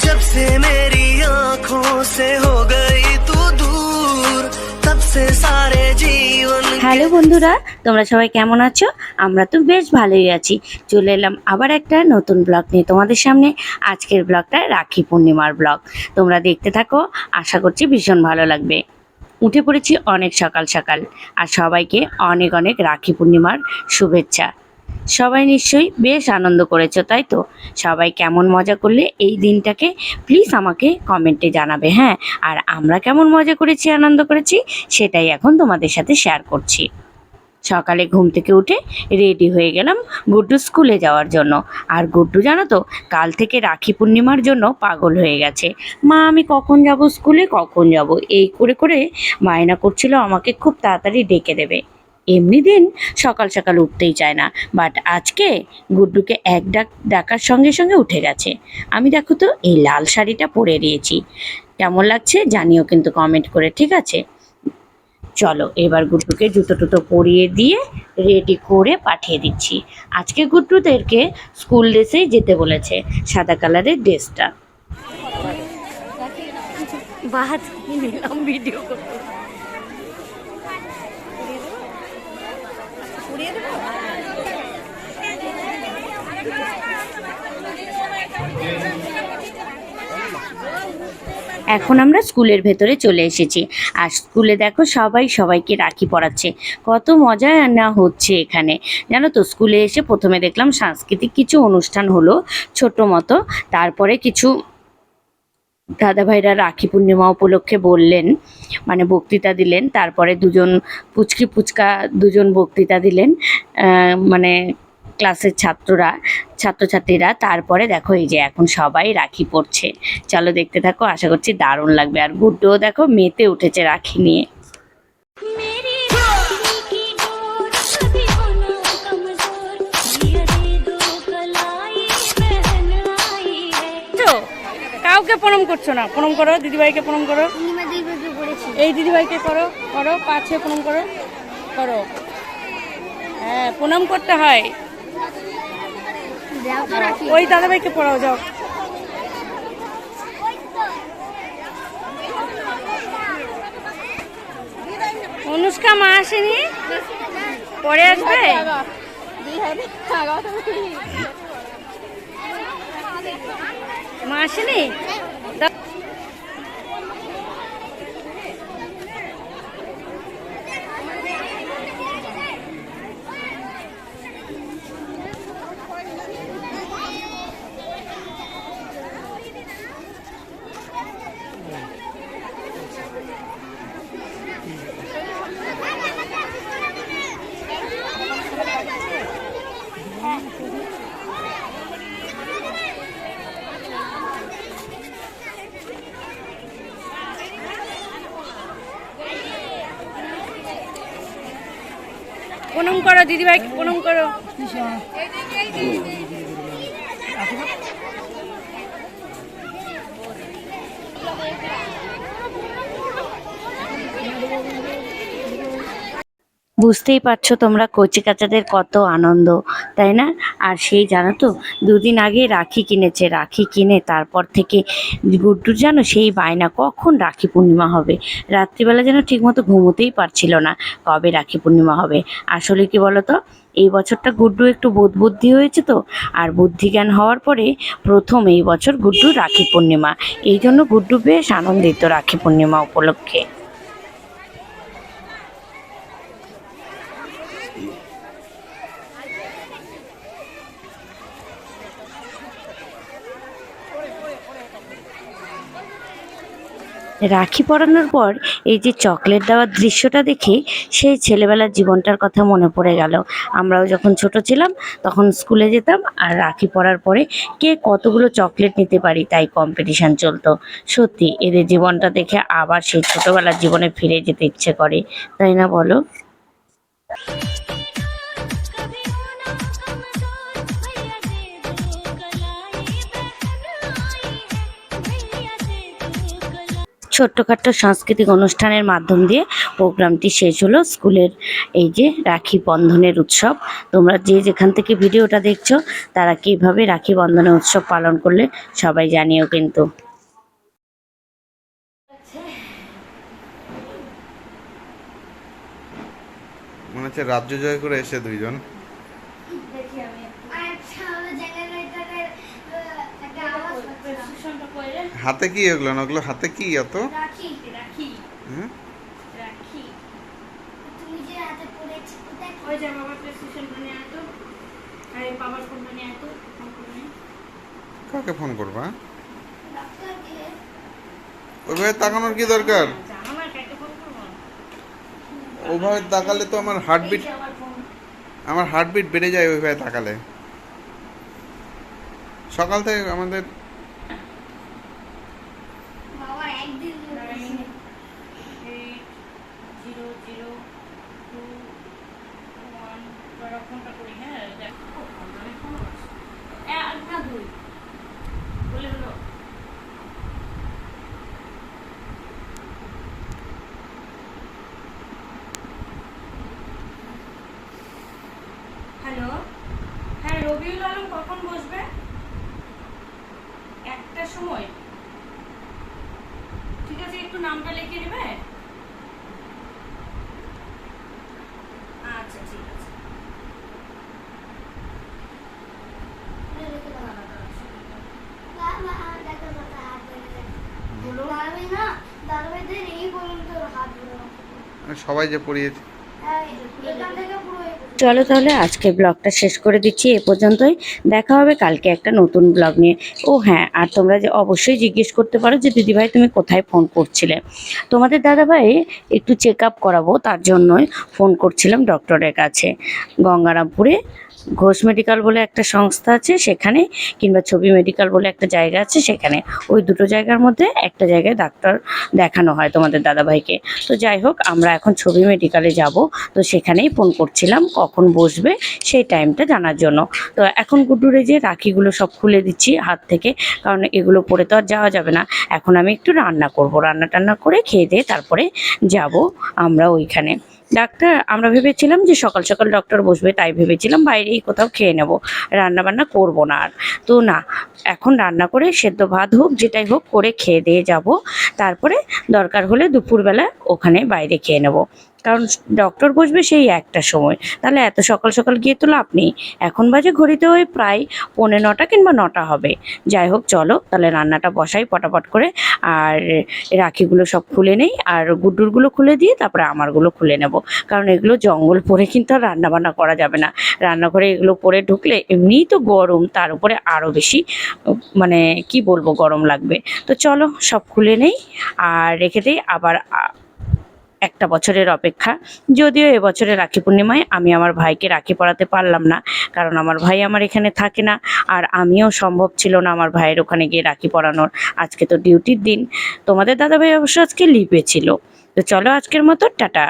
जब से मेरी आंखों से हो गई तू दूर तब से सारे जीवन হ্যালো বন্ধুরা তোমরা সবাই কেমন আছো আমরা তো বেশ ভালোই আছি চলে এলাম আবার একটা নতুন ব্লগ নিয়ে তোমাদের সামনে আজকের ব্লগটা রাখি পূর্ণিমার ব্লগ তোমরা দেখতে থাকো আশা করছি ভীষণ ভালো লাগবে উঠে পড়েছি অনেক সকাল সকাল আর সবাইকে অনেক অনেক রাখি পূর্ণিমার শুভেচ্ছা সবাই নিশ্চয়ই বেশ আনন্দ করেছ, তাই তো? সবাই কেমন মজা করলে এই দিনটাকে প্লিজ আমাকে কমেন্টে জানাবে হ্যাঁ? আর আমরা কেমন মজা করেছি, আনন্দ করেছি, সেটাই এখন তোমাদের সাথে শেয়ার করছি। সকালে ঘুম থেকে উঠে রেডি হয়ে গেলাম গুড্ডু স্কুলে যাওয়ার জন্য। আর গুড্ডু জানো তো, কাল থেকে রাখি পূর্ণিমার জন্য পাগল হয়ে গেছে। মা, আমি কখন যাব স্কুলে? কখন যাব? এই করে করে বায়না করছিল আমাকে খুব তাড়াতাড়ি ডেকে দেবে। এমনি দিন সকাল সকাল উঠতেই চায় না। বাট আজকে গুড্ডুকে এক ডাক ডাকার সঙ্গে সঙ্গে উঠে গেছে। আমি দেখো তো, এই লাল শাড়িটা পরে দিয়েছি। কেমন লাগছে জানিও কিন্তু কমেন্ট করে, ঠিক আছে? চলো, এবার গুড্ডুকে জুতো টুতো পরিয়ে দিয়ে রেডি করে পাঠিয়ে দিচ্ছি। আজকে গুড্ডুদেরকে স্কুল ড্রেসেই যেতে বলেছে, সাদা কালারের ড্রেসটা। নিলাম ভিডিও করতে। এখন আমরা স্কুলের ভেতরে চলে এসেছি। আর স্কুলে দেখো সবাই সবাইকে রাখি পড়াচ্ছে কত মজা না হচ্ছে এখানে। জানো তো, স্কুলে এসে প্রথমে দেখলাম সাংস্কৃতিক কিছু অনুষ্ঠান হলো ছোট মতো। তারপরে কিছু দাদাভাইরা রাখি পূর্ণিমা উপলক্ষে বললেন মানে বক্তৃতা দিলেন। তারপরে দুজন পুচকি পুচকা দুজন বক্তৃতা দিলেন। মানে ক্লাসের ছাত্ররা ছাত্রছাত্রীরা তারপরে দেখো এই যে এখন সবাই রাখি পড়ছে চলো দেখতে থাকো আশা করছি দারুণ লাগবে। আর গুড্ডুও দেখো মেতে উঠেছে রাখি নিয়ে। কাউকে প্রণাম করছ না? প্রণাম করো দিদিভাইকে প্রণাম করো। এই দিদিভাইকে করো করো পাছে প্রণাম করো করো। হ্যাঁ প্রণাম করতে হয়। ওই দাদাভাইকে পড়াও যাও। অনুষ্কা মা আসেনি? পরে আসবে? মা আসেনি দা- প্রণাম করো দিদিভাইকে প্রণাম করো? বুঝতেই পারছ তোমরা কচি কাচাদের কত আনন্দ, তাই না? আর সেই জানো তো, দুদিন আগে রাখি কিনেছে, রাখি কিনে তারপর থেকে গুড্ডুর জানো সেই বায়না, কখন রাখি পূর্ণিমা হবে? রাত্রিবেলা যেন ঠিকমতো ঘুমোতেই পারছিল না, কবে রাখি পূর্ণিমা হবে? আসলে কি বলো তো এই বছরটা গুড্ডু একটু বোধ বুদ্ধি হয়েছে তো, আর বুদ্ধি জ্ঞান হওয়ার পরে প্রথম এই বছর গুড্ডু রাখি পূর্ণিমা। এই জন্য গুড্ডু বেশ আনন্দিত রাখি পূর্ণিমা উপলক্ষে। রাখি পরানোর পর এই যে চকলেট দেওয়ার দৃশ্যটা দেখে সেই ছেলেবেলার জীবনটার কথা মনে পড়ে গেল। আমরাও যখন ছোট ছিলাম তখন স্কুলে যেতাম আর রাখি পরার পরে কে কতগুলো চকলেট নিতে পারি তাই কম্পিটিশান চলতো। সত্যি, এদের জীবনটা দেখে আবার সেই ছোটবেলার জীবনে ফিরে যেতে ইচ্ছে করে, তাই না বলো? ছোট্টখাট্ট সাংস্কৃতিক অনুষ্ঠানের মাধ্যম দিয়ে প্রোগ্রামটি শেষ হলো স্কুলের এই যে রাখি বন্ধনের উৎসব। তোমরা যে যেখান থেকে ভিডিওটা দেখছ, তারা কীভাবে রাখি বন্ধনের উৎসব পালন করলে সবাই জানিও কিন্তু। মনে হচ্ছে রাজ্য জয় করে এসে দুইজন আচ্ছা ওই জেনারেটরের একটা আওয়াজ হচ্ছে হাতে কি এগুলো না? ওগুলো হাতে কি অত হ্যাঁ? কাকে ফোন করবা? ওইভাবে তাকানোর কি দরকার? জানো না কাকে ফোন করব? ওইভাবে তাকালে তো আমার হার্টবিট আমার হার্টবিট বেড়ে যায় ওইভাবে তাকালে। সকাল থেকে আমাদের বাবা একদিন nine eight zero zero two one এবার ফোনটা করি হ্যাঁ দেখো অনেক ফোন আছে এক না দুই বলে হলো হ্যালো হ্যাঁ রবিউল আলম কখন বসবে? একটার সময়। ঠিক আছে একটু নামটা লিখে নেবে? আচ্ছা ঠিক আছে। সবাই যে পড়িয়েছে। হ্যাঁ, এখান থেকে পুরো। চলো তাহলে আজকে ব্লগটা শেষ করে দিচ্ছি, এ পর্যন্তই। দেখা হবে কালকে একটা নতুন ব্লগ নিয়ে। ও হ্যাঁ আর তোমরা যে অবশ্যই জিজ্ঞেস করতে পারো যে দিদিভাই তুমি কোথায় ফোন করছিলে। তোমাদের দাদাভাই একটু চেক আপ করাবো, তার জন্যই ফোন করছিলাম ডক্টরের কাছে, গঙ্গারামপুরে। ঘোষ মেডিকেল বলে একটা সংস্থা আছে সেখানে, কিংবা ছবি মেডিকেল বলে একটা জায়গা আছে সেখানে। ওই দুটো জায়গার মধ্যে একটা জায়গায় ডাক্তার দেখানো হয় তোমাদের দাদাভাইকে। তো যাই হোক, আমরা এখন ছবি মেডিকেলে যাব। তো সেখানেই ফোন করছিলাম, কখন বসবে সেই টাইমটা জানার জন্য। তো এখন গুড্ডুরে যে রাখিগুলো সব খুলে দিচ্ছি হাত থেকে, কারণ এগুলো পরে তো আর যাওয়া যাবে না। এখন আমি একটু রান্না করব। রান্না টান্না করে খেয়ে দিয়ে তারপরে যাব আমরা ওইখানে। ডাক্তার, আমরা ভেবেছিলাম যে সকাল সকাল ডক্টর বসবে, তাই ভেবেছিলাম বাইরেই কোথাও খেয়ে নেব। রান্না বান্না করব না আর। তো না, এখন রান্না করে সেদ্ধ ভাত হোক, যেটাই হোক করে খেয়ে দিয়ে যাব। তারপরে দরকার হলে দুপুরবেলা ওখানে বাইরে খেয়ে নেব। কারণ ডক্টর বসবে সেই একটা সময়। তাহলে এত সকাল সকাল গিয়ে তো লাভ নেই। এখন বাজে ঘড়িতে ওই প্রায় পৌনে নটা কিংবা নটা হবে। যাই হোক, চলো, তাহলে রান্নাটা বসাই পটাপট করে। আর রাখিগুলো সব খুলে নেই। আর গুড্ডুরগুলো খুলে দিয়ে তারপরে আমারগুলো খুলে নেব। কারণ এগুলো জঙ্গল পরে কিন্তু আর রান্না বান্না করা যাবে না। রান্নাঘরে এগুলো পরে ঢুকলে এমনিই তো গরম, তার উপরে আরও বেশি মানে কি বলব, গরম লাগবে। তো চলো, সব খুলে নেই। আর রেখে দিই, আবার একটা বছরের অপেক্ষা। যদিও এবছরে রাখি পূর্ণিমায় আমি আমার ভাইকে রাখি পড়াতে পারলাম না, কারণ আমার ভাই আমার এখানে থাকে না আর আমিও সম্ভব ছিল না আমার ভাইয়ের ওখানে গিয়ে রাখি পড়ানোর আজকে তো ডিউটির দিন। তোমাদের দাদাভাই অবশ্য আজকে লিপে ছিল। তো চলো আজকের মতো, টাটা।